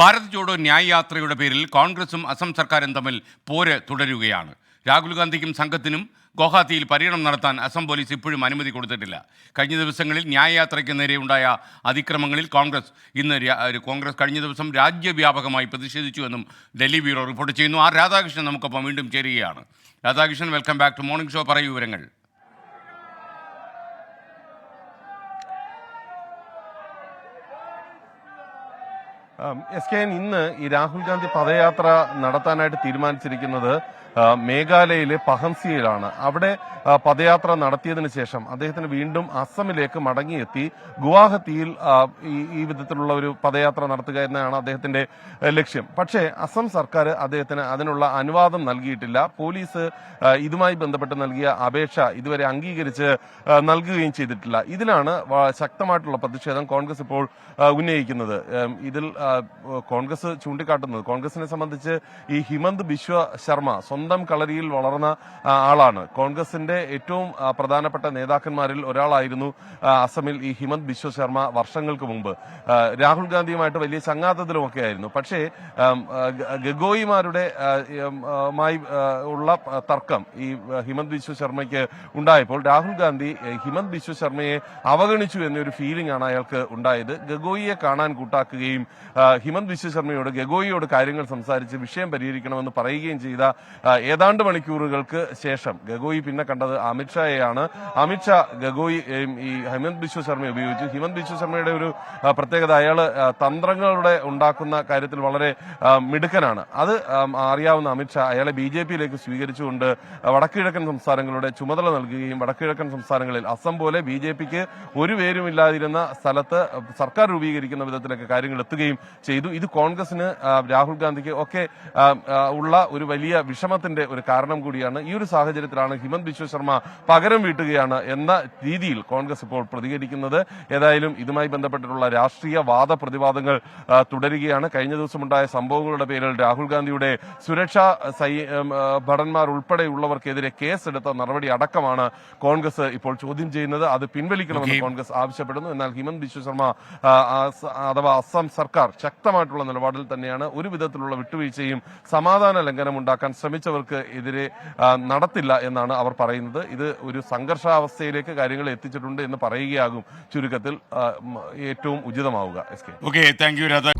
ഭാരത് ജോഡോ ന്യായയാത്രയുടെ പേരിൽ കോൺഗ്രസും അസം സർക്കാരും തമ്മിൽ പോര് തുടരുകയാണ്. രാഹുൽ ഗാന്ധിക്കും സംഘത്തിനും ഗുവാഹത്തിയിൽ പര്യടനം നടത്താൻ അസം പോലീസ് ഇപ്പോഴും അനുമതി കൊടുത്തിട്ടില്ല. കഴിഞ്ഞ ദിവസങ്ങളിൽ ന്യായയാത്രയ്ക്ക് നേരെ ഉണ്ടായ അതിക്രമങ്ങളിൽ കോൺഗ്രസ് ഇന്ന് കോൺഗ്രസ് കഴിഞ്ഞ ദിവസം രാജ്യവ്യാപകമായി പ്രതിഷേധിച്ചു എന്നും ഡൽഹി ബ്യൂറോ റിപ്പോർട്ട് ചെയ്യുന്നു. ആ രാധാകൃഷ്ണൻ നമുക്കൊപ്പം വീണ്ടും ചേരുകയാണ്. Radhakrishnan welcome back to morning show. പറയൂ വിവരങ്ങൾ. എസ് കെ ഇന്ന് ഈ രാഹുൽ ഗാന്ധി പദയാത്ര നടത്താനായിട്ട് തീരുമാനിച്ചിരിക്കുന്നത് മേഘാലയയിലെ പഹംസിയയിലാണ് അവിടെ പദയാത്ര നടത്തിയതിനു ശേഷം അദ്ദേഹത്തിന് വീണ്ടും അസമിലേക്ക് മടങ്ങിയെത്തി. ഗുവാഹത്തിയിൽ ഈ വിധത്തിലുള്ള ഒരു പദയാത്ര നടത്തുക എന്നതാണ് അദ്ദേഹത്തിന്റെ ലക്ഷ്യം. പക്ഷേ അസം സർക്കാർ അദ്ദേഹത്തിന് അതിനുള്ള അനുവാദം നൽകിയിട്ടില്ല. പോലീസ് ഇതുമായി ബന്ധപ്പെട്ട് നൽകിയ അപേക്ഷ ഇതുവരെ അംഗീകരിച്ച് നൽകുകയും ചെയ്തിട്ടില്ല. ഇതിലാണ് ശക്തമായിട്ടുള്ള പ്രതിഷേധം കോൺഗ്രസ് ഇപ്പോൾ ഉന്നയിക്കുന്നത്. ഇതിൽ കോൺഗ്രസ് ചൂണ്ടിക്കാട്ടുന്നത്. കോൺഗ്രസിനെ സംബന്ധിച്ച് ഈ ഹിമന്ത് ബിശ്വ ശർമ്മ സ്വന്തം കളരിയിൽ വളർന്ന ആളാണ്. കോൺഗ്രസിന്റെ ഏറ്റവും പ്രധാനപ്പെട്ട നേതാക്കന്മാരിൽ ഒരാളായിരുന്നു അസമിൽ ഈ ഹിമന്ത് ബിശ്വ ശർമ്മ വർഷങ്ങൾക്ക് മുമ്പ്. രാഹുൽ ഗാന്ധിയുമായിട്ട് വലിയ ചങ്ങാത്തത്തിലുമൊക്കെ ആയിരുന്നു. പക്ഷേ ഗഗോയിമാരുടെ മായി ഉള്ള തർക്കം ഈ ഹിമന്ത് ബിശ്വ ശർമ്മയ്ക്ക് ഉണ്ടായപ്പോൾ രാഹുൽ ഗാന്ധി ഹിമന്ത് ബിശ്വ ശർമ്മയെ അവഗണിച്ചു എന്നൊരു ഫീലിംഗ് ആണ് അയാൾക്ക് ഉണ്ടായത്. ഗഗോയിയെ കാണാൻ കൂട്ടാക്കുകയും ഹിമന്ത് വിശ്വ ശർമ്മയോട് ഗഗോയിയോട് കാര്യങ്ങൾ സംസാരിച്ച് വിഷയം പരിഹരിക്കണമെന്ന് പറയുകയും ചെയ്ത ഏതാണ്ട് മണിക്കൂറുകൾക്ക് ശേഷം ഗഗോയി പിന്നെ കണ്ടത് അമിത്ഷായെയാണ് അമിത്ഷാ ഗഗോയി ഈ ഹിമന്ത് ബിശ്വ ഉപയോഗിച്ചു. ഹിമന്ത് ബിശ്വ ശർമ്മയുടെ ഒരു പ്രത്യേകത അയാൾ തന്ത്രങ്ങളുടെ ഉണ്ടാക്കുന്ന കാര്യത്തിൽ വളരെ മിടുക്കനാണ്. അത് അറിയാവുന്ന അമിത്ഷാ അയാളെ ബി ജെ പിയിലേക്ക് സ്വീകരിച്ചുകൊണ്ട് വടക്കുകിഴക്കൻ സംസ്ഥാനങ്ങളുടെ ചുമതല നൽകുകയും വടക്കുകിഴക്കൻ സംസ്ഥാനങ്ങളിൽ അസം പോലെ ബി ജെ പിക്ക് ഒരു പേരുമില്ലാതിരുന്ന സ്ഥലത്ത് സർക്കാർ രൂപീകരിക്കുന്ന വിധത്തിലൊക്കെ കാര്യങ്ങൾ എത്തുകയും ചെയ്തു. ഇത് കോൺഗ്രസിന് രാഹുൽ ഗാന്ധിക്ക് ഒക്കെ ഉള്ള ഒരു വലിയ വിഷമത്തിന്റെ ഒരു കാരണം കൂടിയാണ് ഈ ഒരു സാഹചര്യത്തിലാണ് ഹിമന്ത് ബിശ്വ ശർമ്മ പകരം വീട്ടുകയാണ് എന്ന രീതിയിൽ കോൺഗ്രസ് ഇപ്പോൾ പ്രതികരിക്കുന്നത്. ഏതായാലും ഇതുമായി ബന്ധപ്പെട്ടിട്ടുള്ള രാഷ്ട്രീയ വാദപ്രതിവാദങ്ങൾ പ്രതിവാദങ്ങൾ തുടരുകയാണ്. കഴിഞ്ഞ ദിവസമുണ്ടായ സംഭവങ്ങളുടെ പേരിൽ രാഹുൽ ഗാന്ധിയുടെ സുരക്ഷാ സൈ ഭടന്മാർ ഉൾപ്പെടെയുള്ളവർക്കെതിരെ കേസെടുത്ത നടപടി അടക്കമാണ് കോൺഗ്രസ് ഇപ്പോൾ ചോദ്യം ചെയ്യുന്നത്. അത് പിൻവലിക്കണമെന്ന് കോൺഗ്രസ് ആവശ്യപ്പെടുന്നു. എന്നാൽ ഹിമന്ത് ബിശ്വ ശർമ്മ അഥവാ അസം സർക്കാർ ശക്തമായിട്ടുള്ള നിലപാടിൽ തന്നെയാണ് ഒരു വിധത്തിലുള്ള വിട്ടുവീഴ്ചയും സമാധാന ലംഘനം ഉണ്ടാക്കാൻ ശ്രമിച്ചവർക്ക് എതിരെ നടത്തില്ല എന്നാണ് അവർ പറയുന്നത്. ഇത് ഒരു സംഘർഷാവസ്ഥയിലേക്ക് കാര്യങ്ങൾ എത്തിച്ചിട്ടുണ്ട് എന്ന് പറയുകയാകും ചുരുക്കത്തിൽ ഏറ്റവും ഉചിതമാവുക. S K. Okay thank you Radha